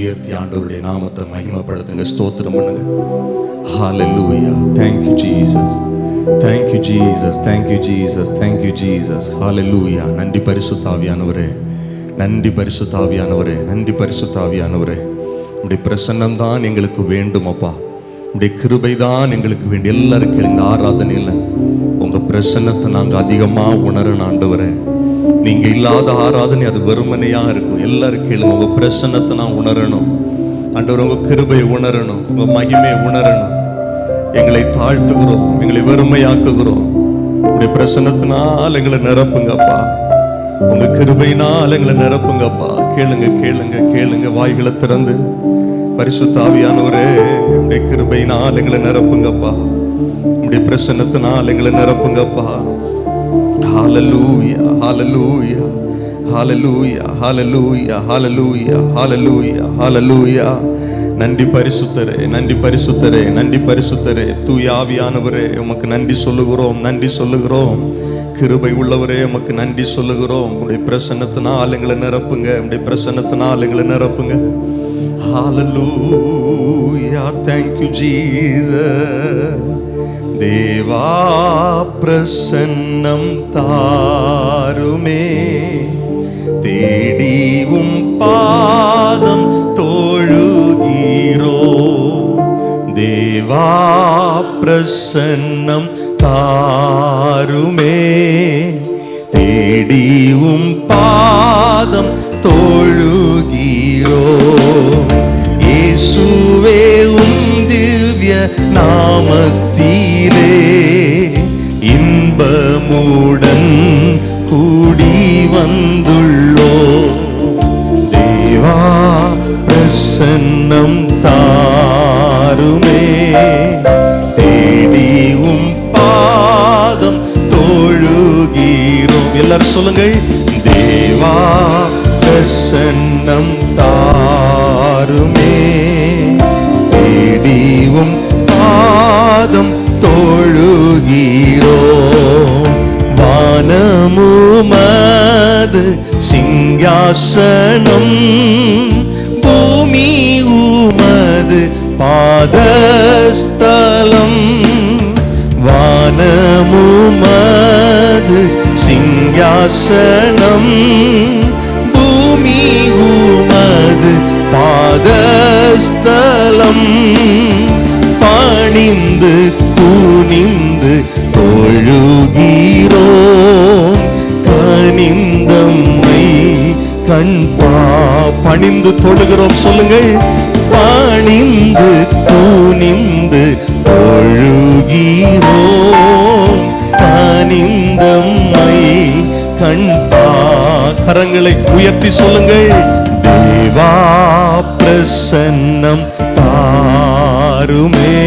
உயர்த்தி ஆண்டவருடைய நாமத்தை மகிமைப்படுத்துங்க ஸ்தோத்திரம் பண்ணுங்க. ஹalleluya thank you Jesus thank you Jesus thank you Jesus thank you Jesus jesus. நன்றி பரிசுத்தாவியானவரே. நன்றி பரிசுத்தாவியானவரே. நன்றி பரிசுத்தாவியானவரே. உடைய பிரசன்னம் தான் எங்களுக்கு வேண்டும் அப்பா. உடைய கிருபை தான் எங்களுக்கு வேண்டும். எல்லாருக்கும் இந்த ஆராதனையில். உங்கள் பிரசன்னத்தை நாங்கள் அதிகமாக உணரணும் ஆண்டவரே. நீங்க இல்லாத ஆராதனை அது வெறுமனையா இருக்கும். எல்லாரும் கேளுங்க உங்க பிரசன்னத்தை நான் உணரணும். அண்டவர் உங்க கிருபை உணரணும். உங்க மகிமையை உணரணும். எங்களை தாழ்த்துகிறோம் எங்களை வெறுமையாக்குகிறோம். உங்களுடைய பிரசன்னத்தினால் எங்களை நிரப்புங்கப்பா. உங்க கிருபையினால் எங்களை நிரப்புங்கப்பா. கேளுங்க கேளுங்க கேளுங்க வாய்களை திறந்து. பரிசுத்தாவியானவரே உடைய கிருபையினால் எங்களை நிரப்புங்கப்பா. உடைய பிரசன்னத்தினால் எங்களை நிரப்புங்கப்பா. ஹாலலூயா hallelujah hallelujah hallelujah hallelujah hallelujah hallelujah. நன்றி பரிசுத்தரே நன்றி பரிசுத்தரே நன்றி பரிசுத்தரே. தூயாவியானவரே உமக்கு நன்றி சொல்லுகிறோம் நன்றி சொல்லுகிறோம். கிருபை உள்ளவரே உமக்கு நன்றி சொல்லுகிறோம். உடைய பிரசன்னத்தினால் எங்களை நிரப்புங்க உடைய பிரசன்னத்தினால் எங்களை நிரப்புங்க. ஹாலலூயா தேங்க்யூ ஜீசஸ் தேவா பிரசன்னம் தாருமே. தேடிவும் பாதம் தோழுகீரோ தேவா பிரசன்னம் தாருமே. தேடிவும் பாதம் தோழுகீரோ இயேசுவே உம் திவ்ய நாமத்தீ நாமத்திலே இன்பமுடன் கூடி வந்துள்ளோ. தேவா பிரசன்னம் தாருமே. தேடியும் பாதம் தோழுகிறோம். எல்லாரும் சொல்லுங்கள் தேவா பிரசன்னம் தாருமே. தேடியும் பாதம் தோழுகிறோம் வானமுமது சிங்காசனம் பூமி உமது பாதஸ்தலம். வானமுமது சிங்காசனம் பூமி உமது பாதஸ்தலம். பணிந்து தொழுகிறோம் சொல்லுங்கள். பணிந்து துணிந்து தொழுகிறோம். பணிந்தம்மை கண்பா கரங்களை உயர்த்தி சொல்லுங்கள். தேவா பிரசன்னம் தாருமே.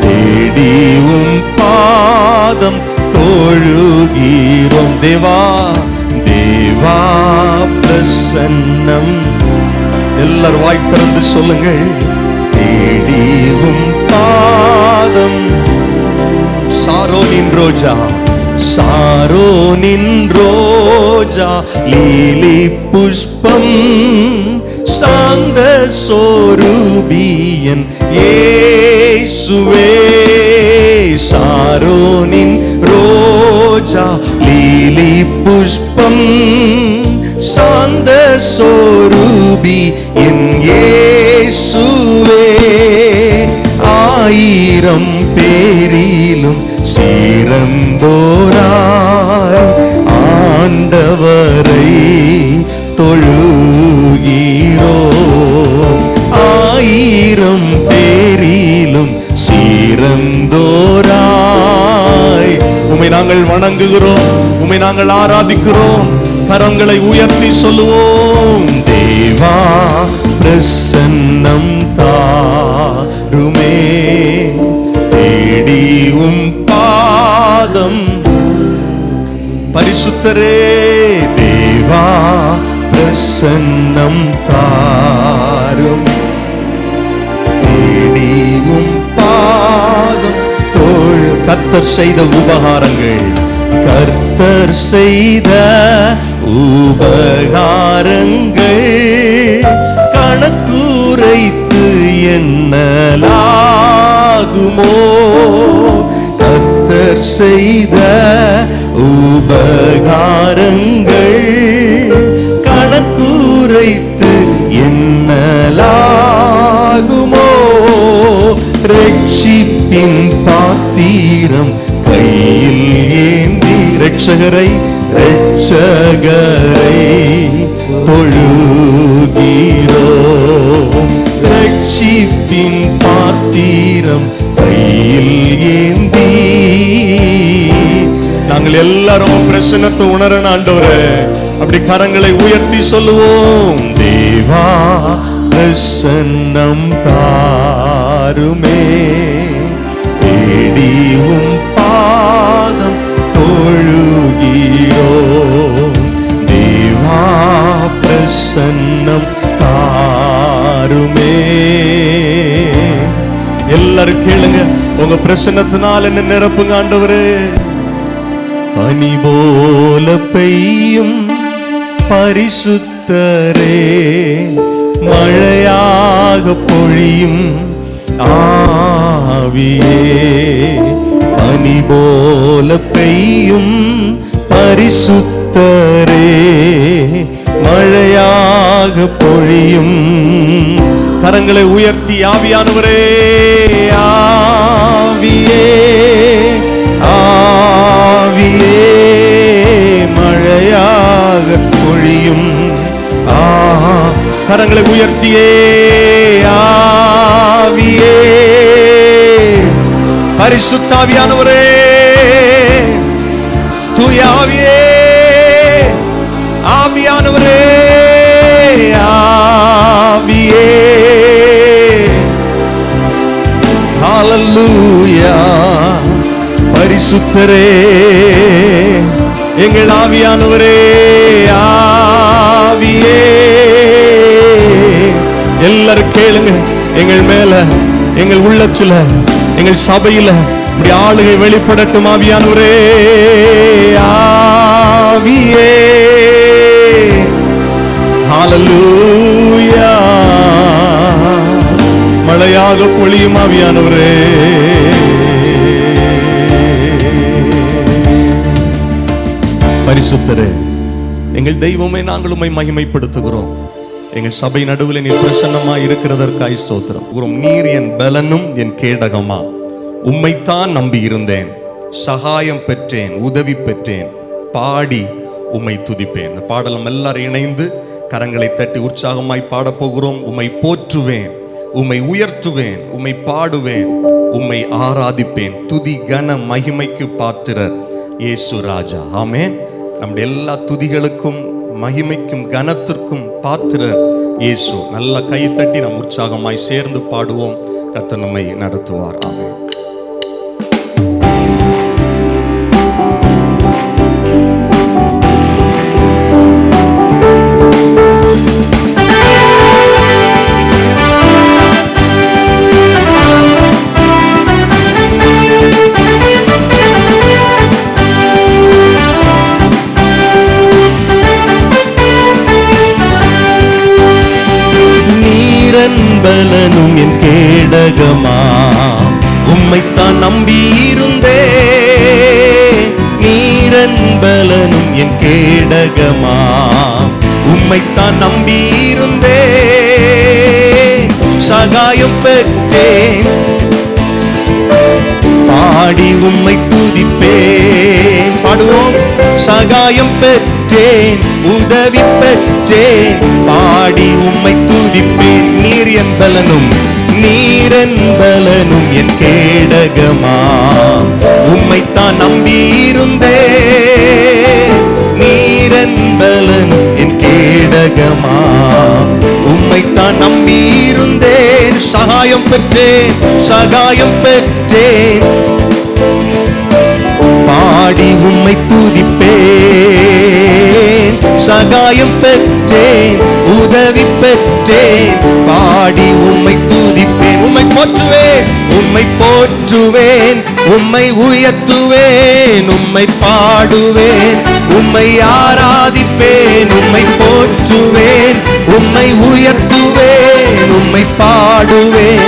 தேடியும் பாதம் தொழுகிறோம் தேவா. தேவா பிரசன்னம் எல்லாரும் வாய் திறந்து சொல்லுங்கள். தேடியும் பாதம். சாரோனின் ரோஜா சாரோனின் ரோஜா லீலி புஷ்பம் சாந்த சோருபியன் ஏசுவே சாரோனின் ரோஜா லீலி புஷ்பம் சாந்த சோரூபி என் ஏசுவே ஆயிரம் பேரிலும் சீரந்தோராய் ஆண்டவரை தொழுகிறோ. ஆயிரம் பேரிலும் சீரந்தோராய் உமை நாங்கள் வணங்குகிறோம். உமை நாங்கள் ஆராதிக்கிறோம். கரங்களை உயர்த்தி சொல்லுவோம். தேவா பிரசன்னம் தாருமே. தேடியும் பாதம். பரிசுத்தரே தேவா பிரசன்னம் தாரும். தேடியும் பாதம். தோள் கர்த்தர் செய்த உபகாரங்கள். கர்த்தர் செய்த உபகாரங்கள் கணக்குரைத்து எண்ணலாகுமோ கத்தர் செய்த உபகாரங்கள் கணக்குரைத்து எண்ணலாகுமோ ரட்சிப்பின் பாத்திரம் கையில் ஏந்தி ரட்சகரை ரட்சகரை தொழுகிறோ? ரட்சிப்பின் பாத்திரம் கையில் ஏந்தி. நாங்கள் எல்லாரும் பிரசனத்தை உணரணும் ஆண்டவரே. அப்படி கரங்களை உயர்த்தி சொல்லுவோம். தேவா பிரசன்னம் தாருமே. தேடியும் பாதம் தொழுகிறோ? தேவா பிரசன்னம் தாருமே. எல்லாரும் கேளுங்க உங்க பிரசன்னத்தினால் என்ன நிரப்புங்க ஆண்டவரே? பனி போல பெய்யும் பரிசுத்தரே. மழையாக பொழியும் ஆவியே. பனி போல பெய்யும் பரிசுத்தரே. மழையாக பொழியும் கரங்களை உயர்த்தி ஆவியானவரே ஆவியே ஆவியே. மழையாக பொழியும் ஆ கரங்களை உயர்த்தியே ஆவியே. பரிசுத்தாவியானவரே தூயாவியே ஆவியானவரே ஆவியே. ஹalleluya. பரிசுத்தரே எங்கள் ஆவியானவரே ஆவியே. எல்லாரும் கேளுங்க எங்கள் மேல எங்கள் உள்ளத்தில் எங்கள் சபையில இப்படி ஆளுகை வெளிப்படட்டும் ஆவியானவரே. ஆவியே. ஹalleluya. மழையாக பொழியும் ஆவியானவரே. பரிசுத்தரே எங்கள் தெய்வமே நாங்கள் உம்மை மகிமைப்படுத்துகிறோம். எங்கள் சபை நடுவில் நீர் பிரசன்னமா இருக்கிறதற்காய் ஸ்தோத்திரம். உரும் நீர் என் பலனும் என் கேடகமா. உம்மைத்தான் நம்பி இருந்தேன். சகாயம் பெற்றேன் உதவி பெற்றேன். பாடி உம்மை துதிப்பேன். இந்த பாடலம் எல்லாரும் இணைந்து கரங்களை தட்டி உற்சாகமாய் பாடப்போகிறோம். உம்மை போற்றுவேன் உம்மை உயர்த்துவேன் உம்மை பாடுவேன் உம்மை ஆராதிப்பேன். துதி கன மகிமைக்கு பாத்திரர் இயேசு ராஜா. ஆமேன். நம்முடைய எல்லா துதிகளுக்கும் மகிமைக்கும் கனத்திற்கும் பாத்திரர் இயேசு நல்ல கை தட்டி நம் உற்சாகமாய் சேர்ந்து பாடுவோம். கத்த நம்மை நடத்துவார். ஆமே கேடகமா உம்மைத்தான் நம்பி இருந்தே. நீரன்பலனும் என் கேடகமா? உம்மைத்தான் நம்பி இருந்தே. சகாயம் பெற்றேன். பாடி உம்மை துதிப்பேன். பாடுவோம். சகாயம் பெற்றேன் உதவி பெற்றேன். பாடி உம்மை துதிப்பேன் நீர் என் பலனும் நீரன் பலனும் என் கேடகமா. உம்மைத்தான் நம்பியிருந்தேன் நீரன் பலனும் என் கேடகமா. உம்மைத்தான் நம்பியிருந்தேன் சகாயம் பெற்றேன் சகாயம் பெற்றேன். பாடி உம்மை துதிப்பேன். சகாயம் பெற்றேன் உதவி பெற்றேன். பாடி உம்மை துதிப்பேன் உம்மை போற்றுவேன் உம்மை போற்றுவேன் உம்மை உயர்த்துவேன் உம்மை பாடுவேன் உம்மை ஆராதிப்பேன் உம்மை போற்றுவேன் உம்மை உயர்த்துவேன் உம்மை பாடுவேன்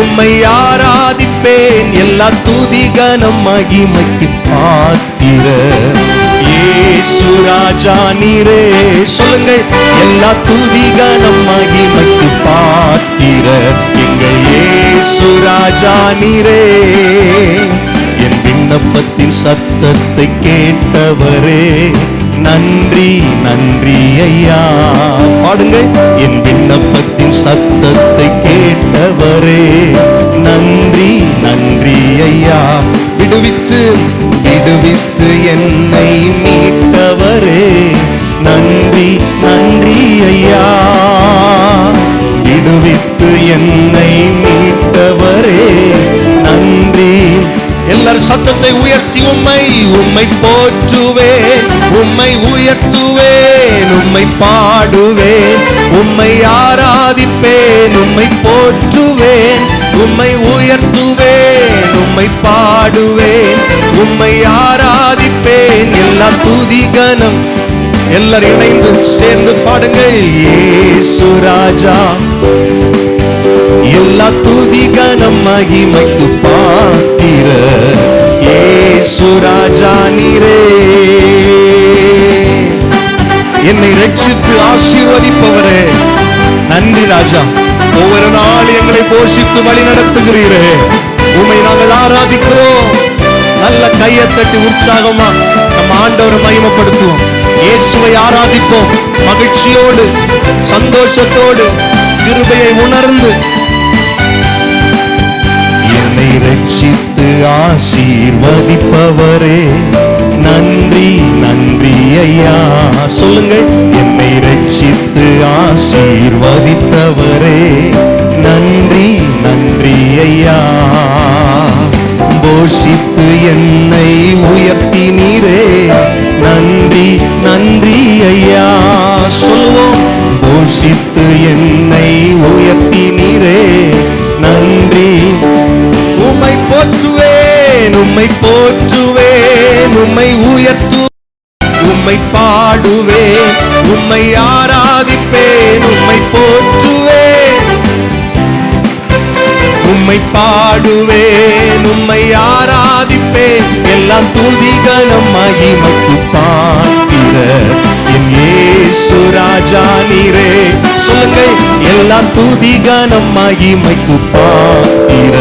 உம்மை ஆராதிப்பேன். எல்லா துதிகனம் மகிமைக்கு பாத்திர இயேசு ராஜா நீரே சொல்லுங்க எல்லா துதி கனம் மகிமைக்கு பாத்திர. எங்கள் இயேசு ராஜா நீரே என் விண்ணப்பத்தின் சத்தத்தை கேட்டவரே. நன்றி நன்றி ஐயா. பாடுங்கள். என் விண்ணப்பத்தின் சத்தத்தை கேட்டவரே. நன்றி நன்றி ஐயா. விடுவித்து விடுவித்து என்னை மீட்டவரே. நன்றி நன்றி ஐயா. விடுவித்து என்னை மீட்டவரே. நன்றி. எல்லார் சத்தத்தை உயர்த்தி உம்மை உம்மை போற்றுவேன். உம்மை உயர்த்துவேன் உம்மை பாடுவேன் உம்மை ஆராதிப்பேன் உம்மை போற்றுவேன் உம்மை உயர்த்துவேன் உம்மை பாடுவேன் உம்மை ஆராதிப்பேன். எல்லா துதிகனம் எல்லாரும் இணைந்து சேர்ந்து பாடுங்கள். ஏசு ராஜா எல்லா துதிகனம் மகிமைக்கு பார்க்கிற ஏசு ராஜா நீரே. என்னை ரட்சித்து ஆசீர்வதிப்பவரே. நன்றி ராஜா. ஒவ்வொரு நாள் எங்களை போஷித்து வழி நடத்துகிறீரே. உண்மை நாங்கள் ஆராதிக்கிறோம். நல்ல கையை தட்டி உற்சாகமா நம்ம ஆண்டவரை மகிமப்படுத்துவோம். இயேசுவை ஆராதிப்போம். மகிழ்ச்சியோடு சந்தோஷத்தோடு கிருபையை உணர்ந்து ஆசீர்வதிப்பவரே. நன்றி நன்றி ஐயா. சொல்லுங்கள் என்னை ரட்சித்து ஆசீர்வதித்தவரே. நன்றி நன்றி ஐயா. போஷித்து என்னை உயர்த்தினீரே. நன்றி நன்றி ஐயா. சொல்லுவோம் போஷித்து என்னை உயர்த்தினீரே. நன்றி போற்றுவேன் உம்மை போற்றுவேன் உம்மை உயர்த்து உம்மை பாடுவேன் உம்மை ஆராதிப்பேன் உம்மை போற்றுவேன். உம்மை பாடுவேன் உம்மை ஆராதிப்பேன். எல்லாம் துதிகளும் மகிமைக்கு பார்க்கிற என் இயேசு ராஜா நீரே. சொல்லுங்க எல்லா துதிகனம் மகிமைக்கு பார்க்கிற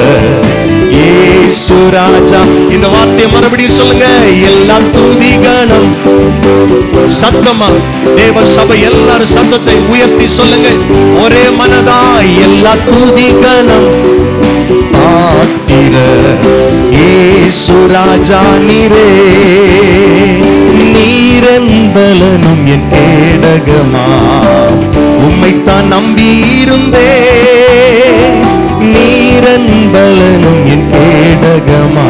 இயேசு ராஜா. இந்த வார்த்தையை மறுபடியும் சொல்லுங்க. எல்லா துதிகனம் சத்தமா தேவ சபை எல்லாரும் சத்தத்தை உயர்த்தி சொல்லுங்க. ஒரே மனதா எல்லா துதிகனம் பாத்திர ஏசு ராஜா நீரே. நீரென்பலனும் என் கேடகமா. உம்மைத்தான் நம்பியிருந்தே நீரென்பலனும் என் கேடகமா?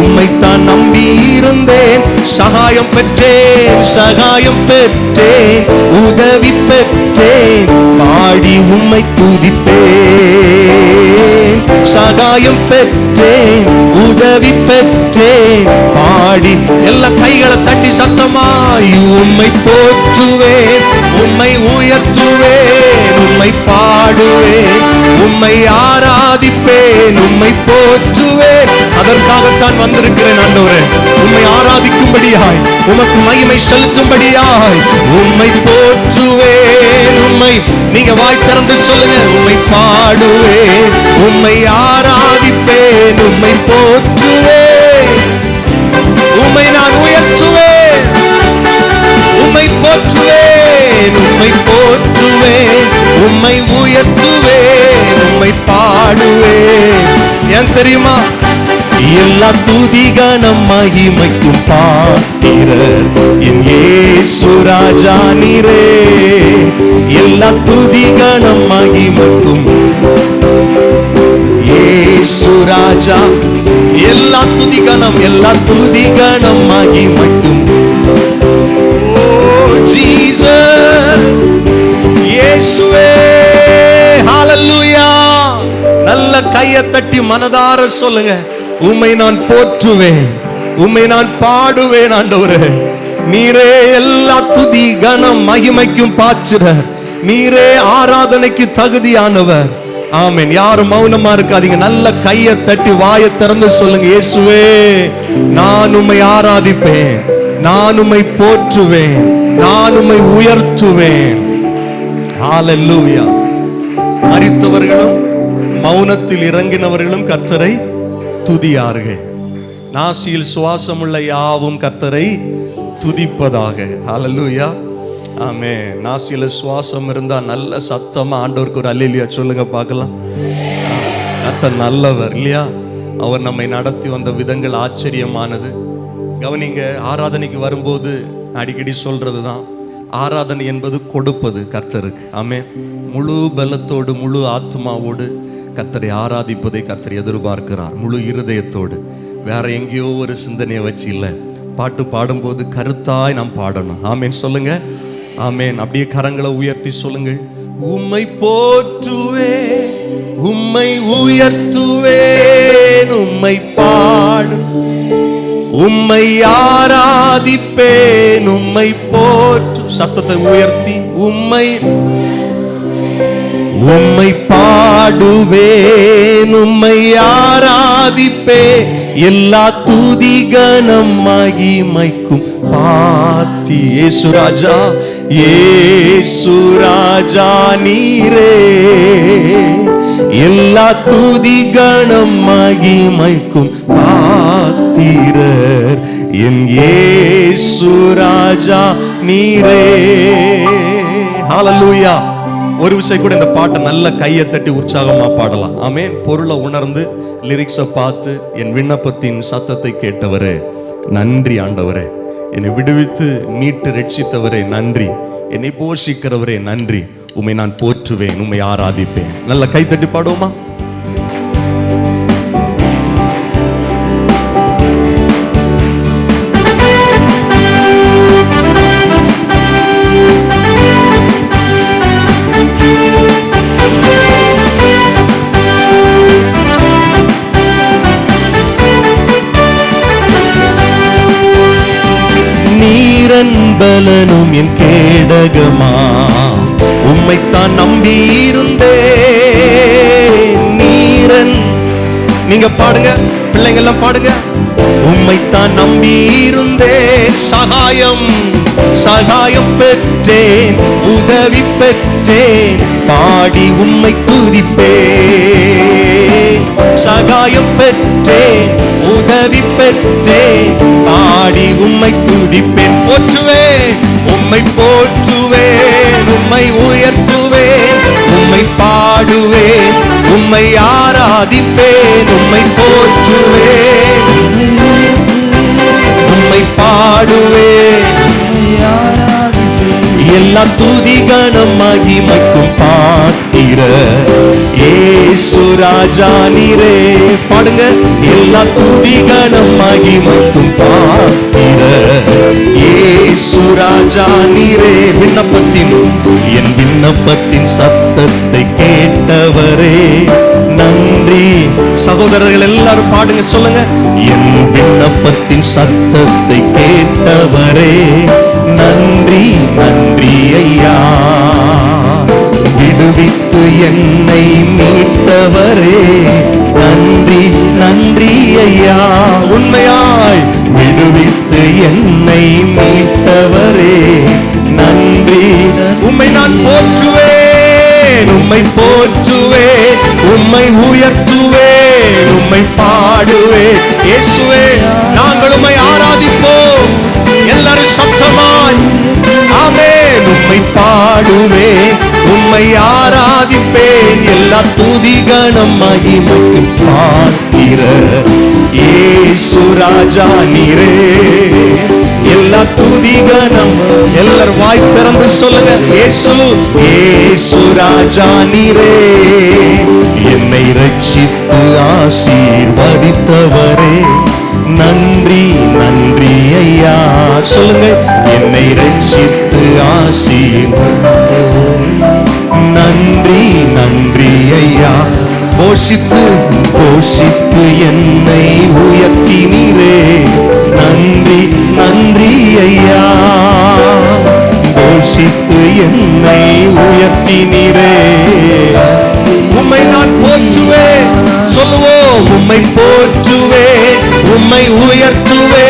உம்மைத்தான் நம்பியிருந்தேன் சகாயம் பெற்றேன் சகாயம் பெற்றேன் உதவி பெற்றேன் பாடி உம்மை துதிப்பேன். சகாயம் பெற்றேன் உதவி பெற்றேன் பாடி எல்லா கைகளை தட்டி சத்தமாய் உம்மை போற்றுவேன். உம்மை உயர்த்துவேன் உம்மை பாடுவேன் உம்மை ஆராதிப்பேன் உம்மை போற்றுவேன். அதற்காகத்தான் வந்திருக்கிறேன் ஆண்டவரே. உம்மை ஆராதிக்கும்படியாய் உமக்கு மகிமை செலுத்தும்படியாய் உம்மை போற்றுவேன். உம்மை நீங்க வாய் திறந்து சொல்லுங்க உம்மை பாடுவேன் உம்மை ஆராதிப்பேன் உம்மை போற்றுவேன். உம்மை நான் உயர்த்துவேன் உம்மை போற்றுவேன். உம்மை போற்றுவே உம்மை உயர்த்துவே உம்மை பாடுவே. ஏன் தெரியுமா? எல்லா துதிகனம் மகிமைக்கும் பாத்திரர். என் இயேசு ராஜா நீரே எல்லா துதிகனம் மகிமைக்கும் இயேசு ராஜா. எல்லா துதிகணம் எல்லா துதிகனம் மகிமைக்கும் நல்ல கையை தட்டி மனதார சொல்லுங்க. உம்மை நான் போற்றுவேன். உம்மை நான் பாடுவேன் ஆண்டவரே. நீரே எல்லா துதி கனம் மகிமைக்கும் பாச்சுற நீரே ஆராதனைக்கு தகுதியானவர். ஆமென். யாரும் மௌனமா இருக்காதீங்க. நல்ல கையை தட்டி வாயை திறந்து சொல்லுங்க. இயேசுவே நான் உம்மை ஆராதிப்பேன். நான் உம்மை போற்றுவேன். நான் உம்மை உயர்த்துவேன். ஹalleluya. மரித்தவர்களும் மௌனத்தில் இறங்கினவர்களும் கர்த்தரை துதியார்கள். நாசியில் சுவாசமுள்ள யாவும் கர்த்தரை துதிப்பதாக. அலலூயா ஆமே நாசியில சுவாசம் இருந்தா நல்ல சத்தமா ஆண்டவருக்கு ஒரு அல்லேலியா சொல்லுங்க பார்க்கலாம். கர்த்தர் நல்லவர் இல்லையா? அவர் நம்மை நடத்தி வந்த விதங்கள் ஆச்சரியமானது. கவனிங்க ஆராதனைக்கு வரும்போது அடிக்கடி சொல்றது தான் ஆராதனை என்பது கொடுப்பது கர்த்தருக்கு. ஆமே முழு பலத்தோடு முழு ஆத்மாவோடு கத்தரை ஆராதிப்பதை கத்தரை எதிர்பார்க்கிறார். முழு இருதயத்தோடு. வேற எங்கேயோ ஒரு சிந்தனையை வச்சு இல்லை. பாட்டு பாடும்போது கருத்தாய் நாம் பாடணும். ஆமேன் சொல்லுங்க. ஆமேன். அப்படியே கரங்களை உயர்த்தி சொல்லுங்கள். உம்மை போற்றுவே உம்மை உயர்த்துவேன் உம்மை பாடும். உம்மை ஆராதிப்பேன் உம்மை போற்று சத்தத்தை உயர்த்தி உம்மை உம்மை பாடுவேன் உம்மை ஆராதிப்பே. எல்லா தூதி கணம் மகிமைக்கும் பாத்தி. ஏசுராஜா ஏசுராஜா நீரே. எல்லா தூதி கணம் மகிமைக்கும் பாத்திரர் என் ஏசுராஜா நீரே. ஹalleluya. ஒரு விஷயம் கூட இந்த பாட்டை நல்ல கையை தட்டி உற்சாகமா பாடலாம். ஆமேன். பொருளை உணர்ந்து லிரிக்ஸை பார்த்து என் விண்ணப்பத்தின் சத்தத்தை கேட்டவரே நன்றி ஆண்டவரே. என்னை விடுவித்து மீட்டு ரட்சித்தவரே நன்றி. என்னை போஷிக்கிறவரே நன்றி. உம்மை நான் போற்றுவேன் உண்மை ஆராதிப்பேன். நல்ல கை தட்டி பாடுவோமா? நீரன்பலனும் என் கேடகமா? உம்மைத்தான் நம்பி இருந்தே நீரன் நீங்க பாடுங்க பிள்ளைங்க எல்லாம் பாடுங்க. உம்மைத்தான் நம்பி இருந்தேன் சகாயம் சகாயம் பெற்றேன் உதவி பெற்றேன். பாடி உம்மை துதிப்பேன். சகாயம் பெற்றேன் உதவி பெற்றேன். பாடி உம்மை துதிப்பேன். போற்றுவேன் உம்மை போற்றுவேன் உம்மை உயர்த்துவேன். உம்மை பாடுவேன் உம்மை ஆராதிப்பேன் உம்மை போற்றுவேன். எல்லா துதிகணம் மகிமைக்கும் பாத்திர. ஏசு ராஜா நீரே பாடுங்க. எல்லா துதிகணம் மகிமைக்கும் பாத்திர. ஏசு ராஜா நீரே விண்ணப்பத்தின் என் விண்ணப்பத்தின் சத்தத்தை கேட்டவரே நன்றி. சகோதரர்கள் எல்லாரும் பாடுங்க சொல்லுங்க. என் விண்ணப்பத்தின் சத்தத்தை கேட்டவரே நன்றி நன்றி ஐயா. விடுவித்து என்னை மீட்டவரே நன்றி நன்றி ஐயா. உண்மையாய் விடுவித்து என்னை மீட்டவரே நன்றி உம்மை நான் போற்றுவேன் உம்மை போற்றுவேன் உம்மை உயர்த்துவேன் உம்மை பாடுவேன். இயேசுவே நாங்கள் உம்மை ஆராதிப்போம். எல்லாரும் சத்தமாய் ஆமென். உம்மை பாடுவேன் உம்மை ஆராதிப்பேன். எல்லா துதிகணம் மகிமைக்கு பார்க்கிற ஏசு ராஜா நீரே. எல்லா துதிகணம் எல்லாரும் வாய் திறந்து சொல்லுங்க இயேசு இயேசு ராஜா நீரே. என்னை ரட்சித்து ஆசீர்வதித்தவரே. நன்றி நன்றி ஐயா. சொல்லுங்க என்னை ரட்சித்து ஆசீர்வதித்தவரே. நன்றி நன்றி ஐயா. போஷித்து போஷித்து என்னை உயர்த்தினீரே நன்றி நன்றி ஐயா. போஷித்து என்னை உயர்த்தினீரே உம்மை நான் உம்மை போற்றுவே. உம்மை உயர்த்துவே.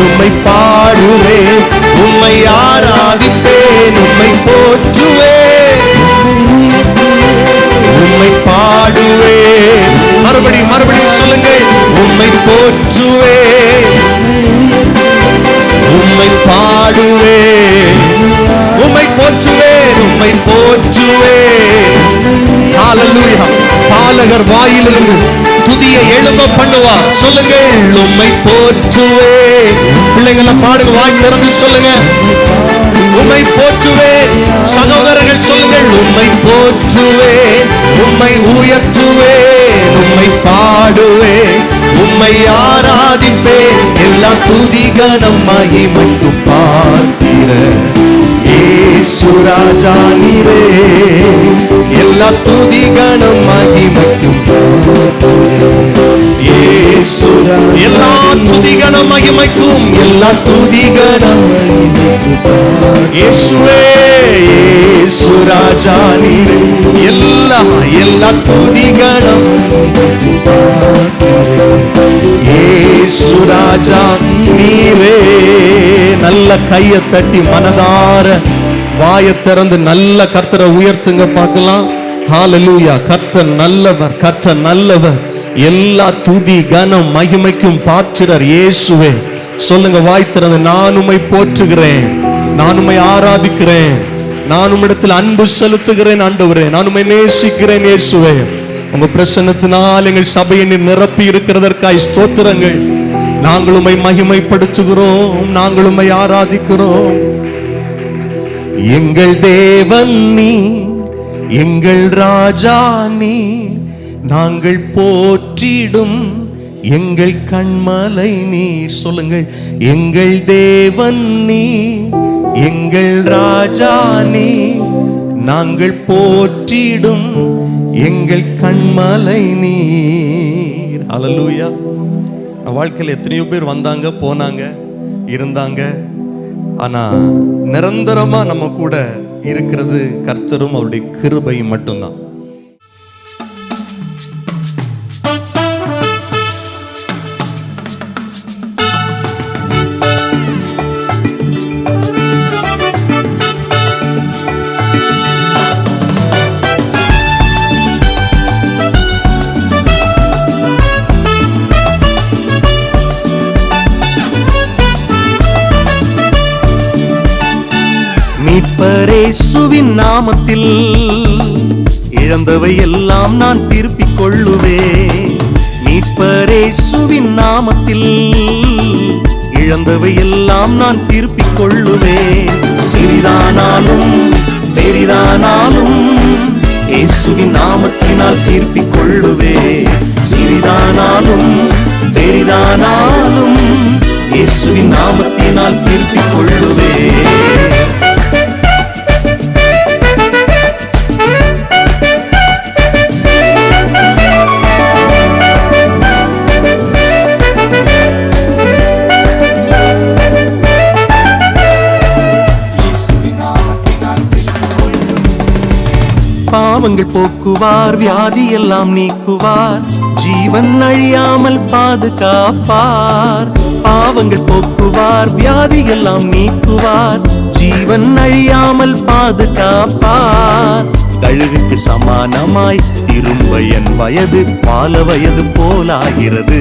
உம்மை பாடுவே. உம்மை ஆராதிப்பேன். உம்மை போற்று பாடுவே மறுபடியும் மறுபடியும் சொல்லுங்கள். உம்மை போற்றுவே உம்மை பாடுவே உம்மை போற்றுவே உம்மை போற்றுவே ஹalleluya பாலகர் வாயிலிருந்து துதியை எழும்ப பண்ணுவா சொல்லுங்கள் உம்மை போற்றுவே பிள்ளைங்களை பாடுங்க வாய் திறந்து சொல்லுங்க. சகோதரர்கள் உம்மை போற்றுவேன் உம்மை உயர்த்துவேன் உம்மை பாடுவேன் உம்மை ஆராதிப்பேன். எல்லா துதிகனம் மகிமைக்கு பார்த்திர ஏசுராஜா நீரே எல்லா துதிகனம் மகிமைக்கும் ஏசுரா எல்லா துதிகனம் மகிமைக்கும். எல்லா துதிகனம் இயேசுவே இயேசு ராஜா நீரே எல்லா எல்லா துதிகணம் இயேசு ராஜா நீரே. நல்ல கையை தட்டி மனதார வாயை திறந்து நல்ல கர்த்தரை உயர்த்துங்க பார்க்கலாம். ஹalleluya. கர்த்தர் நல்லவர் கர்த்தர் நல்லவர். எல்லா துதி கனம் மகிமைக்கும் பாத்திரர் இயேசுவே. சொல்லுங்க வாய் திறந்து நான் உமை போற்றுகிறேன். நான் உமை ஆராதிக்கிறேன். நான் உம்மிடத்தில் அன்பு செலுத்துகிறேன் ஆண்டவரே. நான் உமை நேசிக்கிறேன் இயேசுவே. உங்க பிரசன்னத்தினால் எங்கள் சபையை நிரப்பி இருக்கிறதற்காய் ஸ்தோத்திரங்கள். நாங்கள் உம்மை மகிமைப்படுத்துகிறோம். நாங்கள் ஆராதிக்கிறோம். எங்கள் தேவன் நீ எங்கள் ராஜா நீ நாங்கள் போற்றிடும் எங்கள் கண்மலை நீர். சொல்லுங்கள் எங்கள் தேவன் நீ எங்கள் ராஜா நீ நாங்கள் போற்றிடும் எங்கள் கண்மலை நீர். அலலூயா வாழ்க்கையில் எத்தனையோ பேர் வந்தாங்க போனாங்க இருந்தாங்க. ஆனா நிரந்தரமா நம்ம கூட இருக்கிறது கர்த்தரும் அவருடைய கிருபையும் மட்டும்தான். இயேசுவின் நாமத்தில் இழந்தவை எல்லாம் நான் திருப்பிக் கொள்ளுவேன். மீட்பரேசுவின் நாமத்தில் இழந்தவை எல்லாம் நான் திருப்பிக் கொள்ளுவேன். சிறிதானாலும் பெரிதானாலும் இயேசுவின் நாமத்தினால் திருப்பிக் கொள்ளுவேன். சிறிதானாலும் பெரிதானாலும் இயேசுவின் நாமத்தினால் திருப்பிக் கொள்ளுவேன். பாவங்கள் போக்குவார் வியாதி எல்லாம் நீக்குவார் ஜீவன் அழியாமல் பாதுகாப்பார். பாவங்கள் போக்குவார் வியாதி எல்லாம் நீக்குவார் ஜீவன் அழியாமல் பாதுகாப்பார். கழுகுக்கு சமானமாய் திரும்ப என் வயது பால வயது போலாகிறது.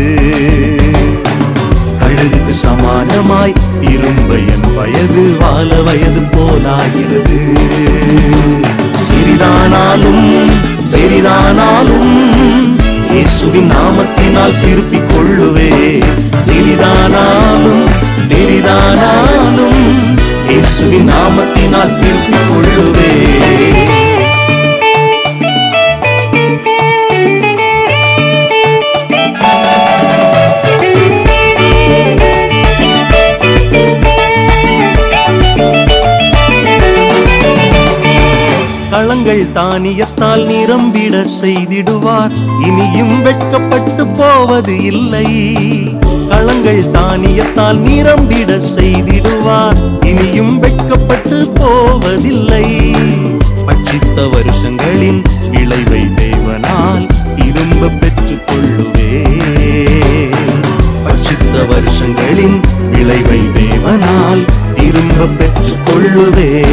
கழுகுக்கு சமானமாய் திரும்ப என் வயது வாழ வயது போலாகிறது. சிறிதானாலும் பெரிதானாலும் இயேசுவின் நாமத்தினால் திருப்பிக் கொள்ளுவே சிறிதானாலும் பெரிதானாலும் இயேசுவின் நாமத்தினால் திருப்பிக் கொள்ளுவே களங்கள் தானியத்தால் நிரம்பிட செய்திடுவார். இனியும் வெட்கப்பட்டு போவது இல்லை. களங்கள் தானியத்தால் நிரம்பிட செய்திடுவார். இனியும் வெட்கப்பட்டு போவதில்லை. பட்சித்த வருஷங்களின் விளைவை தேவனால் திரும்ப பெற்றுக் கொள்ளுவே பட்சித்த வருஷங்களின் விளைவை தேவனால் திரும்ப பெற்றுக் கொள்ளுவே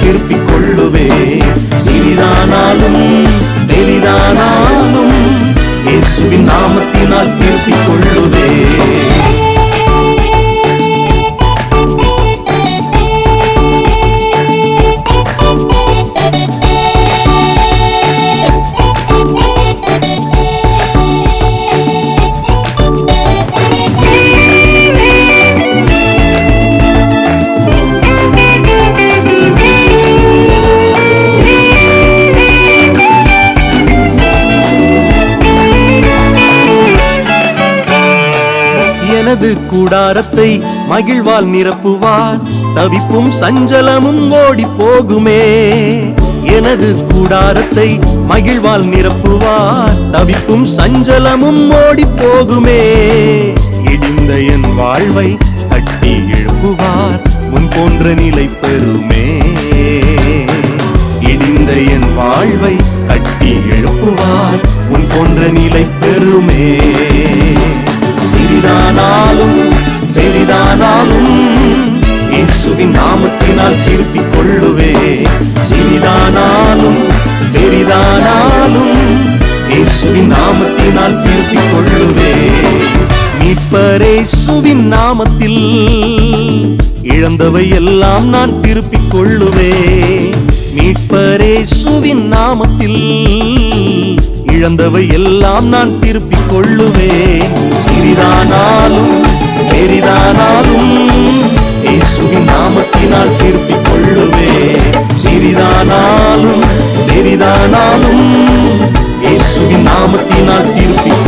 திருப்பிக் கொள்ளுவே சிறிதானாலும் பெரிதானாலும் இயேசுவின் நாமத்தினால் திருப்பிக் கொள்ளுவே தனது கூடாரத்தை மகிழ்வால் நிரப்புவார். தவிப்பும் சஞ்சலமும் ஓடி போகுமே. எனது கூடாரத்தை மகிழ்வால் நிரப்புவார். தவிப்பும் சஞ்சலமும் ஓடி போகுமே. இடிந்த என் வாழ்வை கட்டி எழுப்புவார். முன் போன்ற நிலை பெறுமே. இடிந்த என் வாழ்வை கட்டி எழுப்புவார். முன் போன்ற நிலை பெறுமே. சிறிதானாலும் பெரிதானாலும் இயேசுவின் நாமத்தினால் திருப்பிக் கொள்ளுவே சிறிதானாலும் பெரிதானாலும் இயேசுவின் நாமத்தினால் திருப்பிக் கொள்ளுவே மீட்பரேசுவின் நாமத்தில் இழந்தவை எல்லாம் நான் திருப்பிக் கொள்ளுவே மீட்பரேசுவின் நாமத்தில் இழந்தவை எல்லாம் நான் திருப்பிக் வாக்கினால் திருப்பிக் கொள்ளுவே சிறிதானாலும் பெரிதானாலும் இயேசுவின் நாமத்தினால் திருப்பிக்